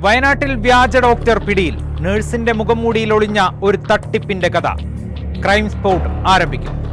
വയനാട്ടിൽ വ്യാജ ഡോക്ടർ പിടിയിൽ. നഴ്സിന്റെ മുഖംമൂടിയിൽ ഒളിഞ്ഞ ഒരു തട്ടിപ്പിന്റെ കഥ. ക്രൈം സ്പോട്ട് ആരംഭിക്കും.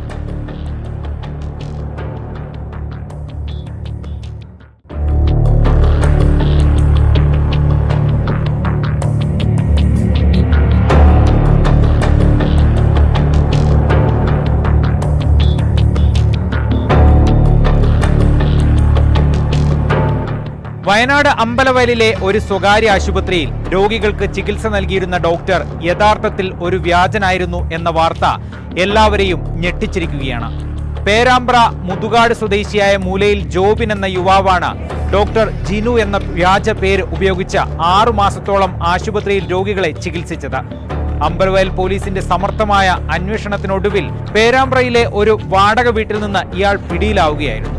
വയനാട് അമ്പലവയലിലെ ഒരു സ്വകാര്യ ആശുപത്രിയിൽ രോഗികൾക്ക് ചികിത്സ നൽകിയിരുന്ന ഡോക്ടർ യഥാർത്ഥത്തിൽ ഒരു വ്യാജനായിരുന്നു എന്ന വാർത്ത എല്ലാവരെയും ഞെട്ടിച്ചിരിക്കുകയാണ്. പേരാമ്പ്ര മുതുകാട് സ്വദേശിയായ മൂലയിൽ ജോബിൻ എന്ന യുവാവാണ് ഡോക്ടർ ജിനു എന്ന വ്യാജ പേര് ഉപയോഗിച്ച് ആറു മാസത്തോളം ആശുപത്രിയിൽ രോഗികളെ ചികിത്സിച്ചത്. അമ്പലവയൽ പോലീസിന്റെ സമർത്ഥമായ അന്വേഷണത്തിനൊടുവിൽ പേരാമ്പ്രയിലെ ഒരു വാടക വീട്ടിൽ നിന്ന് ഇയാൾ പിടിയിലാവുകയായിരുന്നു.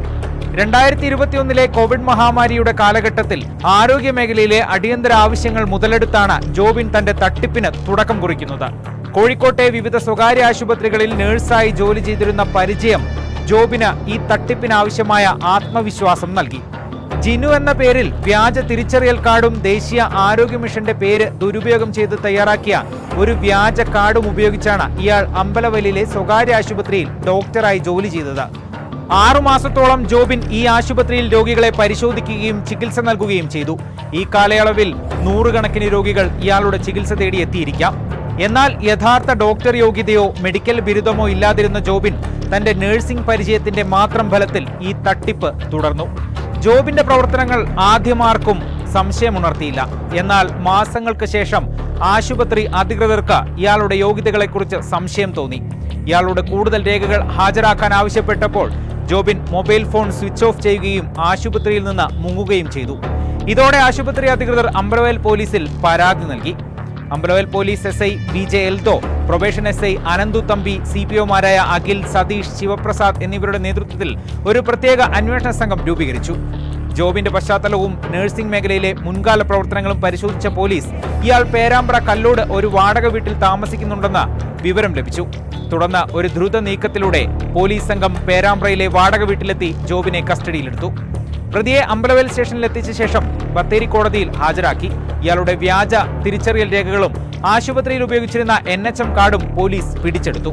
രണ്ടായിരത്തി ഇരുപത്തിയൊന്നിലെ കോവിഡ് മഹാമാരിയുടെ കാലഘട്ടത്തിൽ ആരോഗ്യ മേഖലയിലെ അടിയന്തര ആവശ്യങ്ങൾ മുതലെടുത്താണ് ജോബിൻ തന്റെ തട്ടിപ്പിന് തുടക്കം കുറിക്കുന്നത്. കോഴിക്കോട്ടെ വിവിധ സ്വകാര്യ ആശുപത്രികളിൽ നഴ്സായി ജോലി ചെയ്തിരുന്ന പരിചയം ജോബിന് ഈ തട്ടിപ്പിനാവശ്യമായ ആത്മവിശ്വാസം നൽകി. ജിനു എന്ന പേരിൽ വ്യാജ തിരിച്ചറിയൽ കാർഡും ദേശീയ ആരോഗ്യ മിഷന്റെ പേര് ദുരുപയോഗം ചെയ്ത് തയ്യാറാക്കിയ ഒരു വ്യാജ കാർഡും ഉപയോഗിച്ചാണ് ഇയാൾ അമ്പലവലിയിലെ സ്വകാര്യ ആശുപത്രിയിൽ ഡോക്ടറായി ജോലി ചെയ്തത്. ആറു മാസത്തോളം ജോബിൻ ഈ ആശുപത്രിയിൽ രോഗികളെ പരിശോധിക്കുകയും ചികിത്സ നൽകുകയും ചെയ്തു. ഈ കാലയളവിൽ നൂറുകണക്കിന് രോഗികൾ ഇയാളുടെ ചികിത്സ തേടി എത്തിയിരിക്കാം. എന്നാൽ യഥാർത്ഥ ഡോക്ടർ യോഗ്യതയോ മെഡിക്കൽ ബിരുദമോ ഇല്ലാതിരുന്ന ജോബിൻ തന്റെ നഴ്സിംഗ് പരിചയത്തിന്റെ മാത്രം ഫലത്തിൽ ഈ തട്ടിപ്പ് തുടർന്നു. ജോബിന്റെ പ്രവർത്തനങ്ങൾ ആദ്യമാർക്കും സംശയമുണർത്തിയില്ല. എന്നാൽ മാസങ്ങൾക്ക് ശേഷം ആശുപത്രി അധികൃതർക്ക് ഇയാളുടെ യോഗ്യതകളെക്കുറിച്ച് സംശയം തോന്നി. ഇയാളുടെ കൂടുതൽ രേഖകൾ ഹാജരാക്കാൻ ആവശ്യപ്പെട്ടപ്പോൾ Jobin mobile phone switch off ചെയ്യുകയും ആശുപത്രിയിൽ നിന്ന് മുങ്ങുകയും ചെയ്തു. ഇതോടെ ആശുപത്രി അധികൃതർ അമ്പലവയൽ പോലീസിൽ പരാതി നൽകി. Ambalavayal police S I V J Eldho probation S I Ananthu Thampi C P ഒമാരായ Akhil Satheesh Sivaprasad എന്നിവരുടെ നേതൃത്വത്തിൽ ഒരു പ്രത്യേക അന്വേഷണ സംഘം രൂപീകരിച്ചു. ജോബിന്റെ പശ്ചാത്തലവും നഴ്സിംഗ് മേഖലയിലെ മുൻകാല പ്രവർത്തനങ്ങളും പരിശോധിച്ച പോലീസ് ഇയാൾ പേരാമ്പ്ര കല്ലോട് ഒരു വാടക വീട്ടിൽ താമസിക്കുന്നുണ്ടെന്ന് വിവരം ലഭിച്ചു. തുടർന്ന് ഒരു ദ്രുത നീക്കത്തിലൂടെ പോലീസ് സംഘം പേരാമ്പ്രയിലെ വാടക വീട്ടിലെത്തി ജോബിനെ കസ്റ്റഡിയിലെടുത്തു. പ്രതിയെ അമ്പലവേൽ സ്റ്റേഷനിലെത്തിച്ച ശേഷം ബത്തേരി കോടതിയിൽ ഹാജരാക്കി. ഇയാളുടെ വ്യാജ തിരിച്ചറിയൽ രേഖകളും ആശുപത്രിയിൽ ഉപയോഗിച്ചിരുന്ന എൻ എച്ച് എം കാർഡും പോലീസ് പിടിച്ചെടുത്തു.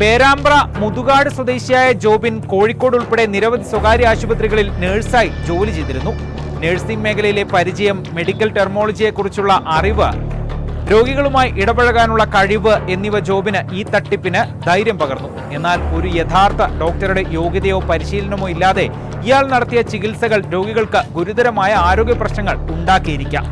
പേരാമ്പ്ര മുതുകാട് സ്വദേശിയായ ജോബിൻ കോഴിക്കോട് ഉൾപ്പെടെ നിരവധി സ്വകാര്യ ആശുപത്രികളിൽ നഴ്സായി ജോലി ചെയ്തിരുന്നു. നഴ്സിംഗ് മേഖലയിലെ പരിചയം മെഡിക്കൽ ടെർമോളജിയെക്കുറിച്ചുള്ള അറിവ് രോഗികളുമായി ഇടപഴകാനുള്ള കഴിവ് എന്നിവ ജോബിന് ഈ തട്ടിപ്പിന് ധൈര്യം പകർന്നു. എന്നാൽ ഒരു യഥാർത്ഥ ഡോക്ടറുടെ യോഗ്യതയോ പരിശീലനമോ ഇല്ലാതെ ഇയാൾ നടത്തിയ ചികിത്സകൾ രോഗികൾക്ക് ഗുരുതരമായ ആരോഗ്യ പ്രശ്നങ്ങൾ ഉണ്ടാക്കിയിരിക്കാം.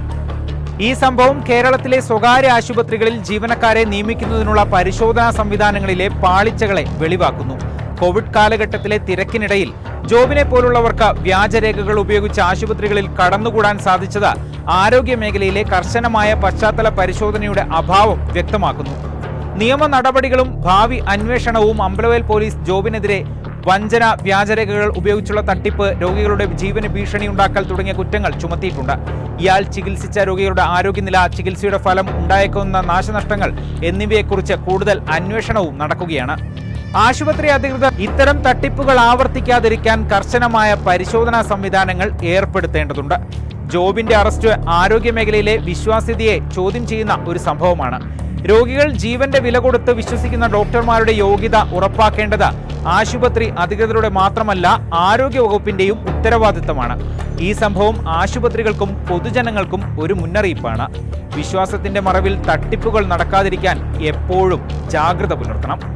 ഈ സംഭവം കേരളത്തിലെ സ്വകാര്യ ആശുപത്രികളിൽ ജീവനക്കാരെ നിയമിക്കുന്നതിനുള്ള പരിശോധനാ സംവിധാനങ്ങളിലെ പാളിച്ചകളെ വെളിവാക്കുന്നു. കോവിഡ് കാലഘട്ടത്തിലെ തിരക്കിനിടയിൽ ജോബിനെ പോലുള്ളവർക്ക് വ്യാജരേഖകൾ ഉപയോഗിച്ച് ആശുപത്രികളിൽ കടന്നുകൂടാൻ സാധിച്ചത് ആരോഗ്യ മേഖലയിലെ കർശനമായ പശ്ചാത്തല പരിശോധനയുടെ അഭാവം വ്യക്തമാക്കുന്നു. നിയമ നടപടികളും ഭാവി അന്വേഷണവും അമ്പലവേൽ പോലീസ് ജോബിനെതിരെ വഞ്ചന വ്യാജരേഖകൾ ഉപയോഗിച്ചുള്ള തട്ടിപ്പ് രോഗികളുടെ ജീവന് ഭീഷണിയുണ്ടാക്കൽ തുടങ്ങിയ കുറ്റങ്ങൾ ചുമത്തിയിട്ടുണ്ട്. ഇയാൾ ചികിത്സിച്ച രോഗികളുടെ ആരോഗ്യനില ചികിത്സയുടെ ഫലം ഉണ്ടായേക്കുന്ന നാശനഷ്ടങ്ങൾ എന്നിവയെക്കുറിച്ച് കൂടുതൽ അന്വേഷണവും നടക്കുകയാണ്. ആശുപത്രി അധികൃതർ ഇത്തരം തട്ടിപ്പുകൾ ആവർത്തിക്കാതിരിക്കാൻ കർശനമായ പരിശോധനാ സംവിധാനങ്ങൾ ഏർപ്പെടുത്തേണ്ടതുണ്ട്. ജോബിന്റെ അറസ്റ്റ് ആരോഗ്യമേഖലയിലെ വിശ്വാസ്യതയെ ചോദ്യം ചെയ്യുന്ന ഒരു സംഭവമാണ്. രോഗികൾ ജീവന്റെ വില കൊടുത്ത് വിശ്വസിക്കുന്ന ഡോക്ടർമാരുടെ യോഗ്യത ഉറപ്പാക്കേണ്ടത് ആശുപത്രി അധികൃതരുടെ മാത്രമല്ല ആരോഗ്യ വകുപ്പിന്റെയും ഉത്തരവാദിത്തമാണ്. ഈ സംഭവം ആശുപത്രികൾക്കും പൊതുജനങ്ങൾക്കും ഒരു മുന്നറിയിപ്പാണ്. വിശ്വാസത്തിന്റെ മറവിൽ തട്ടിപ്പുകൾ നടക്കാതിരിക്കാൻ എപ്പോഴും ജാഗ്രത പുലർത്തണം.